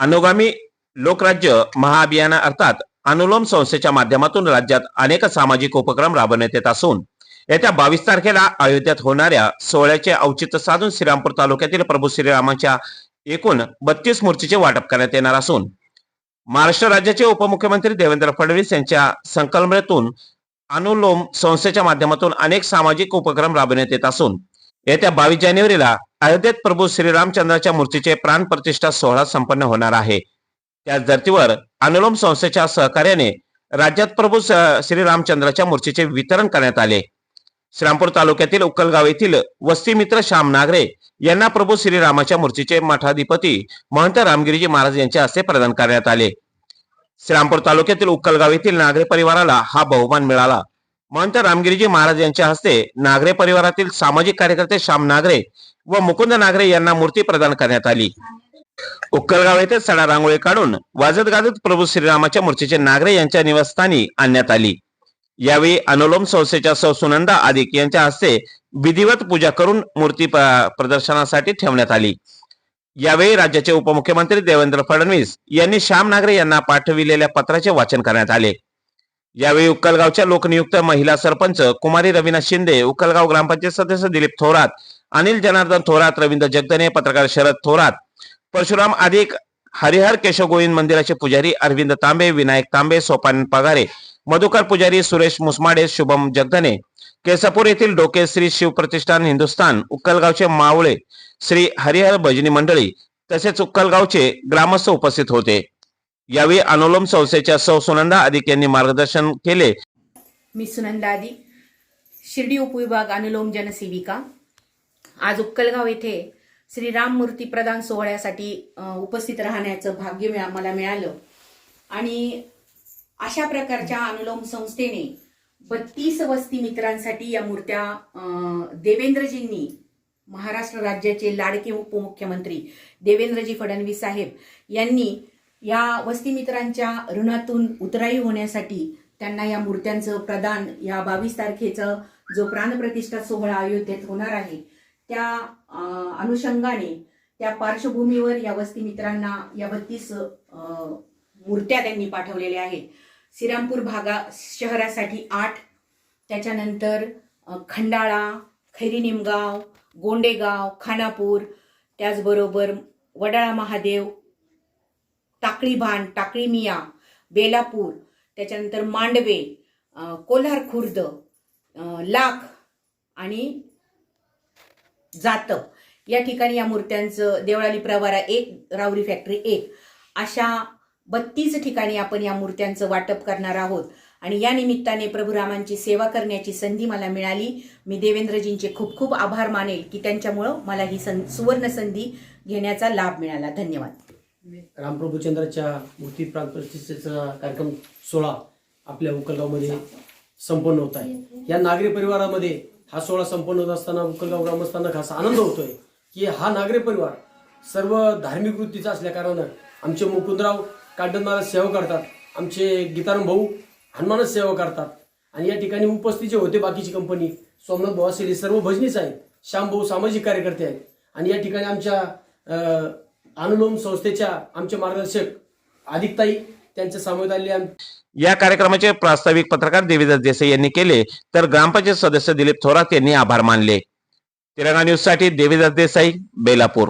अनुगामी लोकराज्य महाअभियाना अर्थात अनुलोम संस्थेच्या माध्यमातून राज्यात अनेक सामाजिक उपक्रम राबवण्यात येत असून येत्या बावीस तारखेला अयोध्येत होणाऱ्या सोहळ्याचे औचित्य साधून श्रीरामपूर तालुक्यातील प्रभू श्रीरामाच्या एकूण बत्तीस मूर्तीचे वाटप करण्यात येणार असून महाराष्ट्र राज्याचे उपमुख्यमंत्री देवेंद्र फडणवीस यांच्या संकल्पनेतून अनुलोम संस्थेच्या माध्यमातून अनेक सामाजिक उपक्रम राबवण्यात येत असून येत्या बावीस जानेवारीला अयोध्येत प्रभू श्रीरामचंद्राच्या मूर्तीचे प्राण प्रतिष्ठा सोहळा संपन्न होणार आहे. त्याच धर्तीवर अनुलोम संस्थेच्या सहकार्याने राज्यात प्रभू श्रीरामचंद्राच्या मूर्तीचे वितरण करण्यात आले. श्रीरामपूर तालुक्यातील उक्कलगाव येथील वस्ती मित्र श्याम नागरे यांना प्रभू श्रीरामाच्या मूर्तीचे मठाधिपती महंत रामगिरीजी महाराज यांच्या हस्ते प्रदान करण्यात आले. श्रीरामपूर तालुक्यातील उक्कलगाव येथील नागरे परिवाराला हा बहुमान मिळाला. महंत रामगिरीजी महाराज यांच्या हस्ते नागरे परिवारातील सामाजिक कार्यकर्ते श्याम नागरे व मुकुंद नागरे यांना मूर्ती प्रदान करण्यात आली. उक्कलगाव येथे सडा रांगोळी काढून वाजत गाजत प्रभू श्रीरामाच्या मूर्तीचे नागरे यांच्या निवासस्थानी आणण्यात आली. यावेळी अनुलोम संस्थेच्या सौ सुनंदा आदिक यांच्या हस्ते विधिवत पूजा करून मूर्ती प्रदर्शनासाठी ठेवण्यात आली. यावेळी राज्याचे उपमुख्यमंत्री देवेंद्र फडणवीस यांनी श्याम नागरे यांना पाठविलेल्या पत्राचे वाचन करण्यात आले. यावेळी उक्कलगावच्या लोकनियुक्त महिला सरपंच कुमारी रवीना शिंदे उक्कलगाव ग्रामपंचायत सदस्य दिलीप थोरात अनिल जनार्दन थोरात रवींद्र जगदने पत्रकार शरद थोरात परशुराम आदिक हरिहर केशव गोविंद मंदिराचे पुजारी अरविंद तांबे विनायक तांबे सोपान पगारे मधुकर पुजारी सुरेश मुसमाडे शुभम जगदने केसापूर येथील डोके श्री शिवप्रतिष्ठान हिंदुस्थान उक्कलगावचे मावळे श्री हरिहर भजनी मंडळी तसेच उक्कलगावचे ग्रामस्थ उपस्थित होते. यावेळी अनुलोम संस्थेच्या सौ सुनंदा अधिक यांनी मार्गदर्शन केले. मी सुनंदा आदी शिर्डी उपविभाग अनुलोम जनसेविका. आज उक्कलगाव येथे श्रीराम मूर्ती प्रदान सोहळ्यासाठी उपस्थित राहण्याचं भाग्य मिळा मला मिळालं. आणि अशा प्रकारच्या अनुलोम संस्थेने बत्तीस वस्ती मित्रांसाठी या मूर्त्या देवेंद्रजींनी महाराष्ट्र राज्याचे लाडके उपमुख्यमंत्री देवेंद्रजी फडणवीस साहेब यांनी या वस्ती मित्रांच्या ऋणातून उतराई होण्यासाठी त्यांना या मूर्त्यांचं प्रदान या बावीस तारखेचं जो प्राणप्रतिष्ठा सोहळा अयोध्येत होणार आहे त्या अनुषंगाने त्या पार्श्वभूमीवर या वस्ती मित्रांना या बत्तीस मूर्त्या त्यांनी पाठवलेल्या आहेत. श्रीरामपूर भागा शहरासाठी आठ त्याच्यानंतर खंडाळा खैरी निमगाव गोंडेगाव खानापूर त्याचबरोबर वडाळा महादेव टाकळी भान टाकळी मिया बेलापूर त्याच्यानंतर मांडवे कोल्हार खुर्द लाख आणि जातं. या ठिकाणी या मूर्त्यांचं देवळाली प्रवारा एक रावरी फॅक्टरी एक. अशा बत्तीस ठिकाणी आपण या मूर्त्यांचं वाटप करणार आहोत. आणि या निमित्ताने प्रभू रामांची सेवा करण्याची संधी मला मिळाली. मी देवेंद्रजींचे खूप खूप आभार मानेल की त्यांच्यामुळं मला ही सं सुवर्ण संधी घेण्याचा लाभ मिळाला. धन्यवाद. रामप्रभूचंद्राच्या मूर्ती प्राण प्रतिष्ठेचा कार्यक्रम सोहळा आपल्या उकलगावमध्ये संपन्न होत आहे. या नागरी परिवारामध्ये हा सोहळा संपन्न होत असताना उकलगाव ग्रामस्थांना खास आनंद होतोय की हा नागरी परिवार सर्व धार्मिक वृत्तीचा असल्याकारणानं आमचे मुकुंदराव कांडन महाराज सेवा करतात आमचे गीताराम भाऊ हनुमानच सेवा करतात आणि या ठिकाणी उपस्थित जे होते बाकीची कंपनी सोमनाथ भाऊ असेल हे सर्व भजनीच आहेत श्यामभाऊ सामाजिक कार्यकर्ते आहेत. आणि या ठिकाणी आमच्या अनुलोम संस्थेच्या आमचे मार्गदर्शक अधिकताई त्यांच्या समवेत आले या कार्यक्रमाचे प्रास्ताविक पत्रकार देवीदास देसाई यांनी केले तर ग्रामपंचायत सदस्य दिलीप थोरात यांनी आभार मानले. तिरंगा न्यूजसाठी देवीदास देसाई बेलापूर.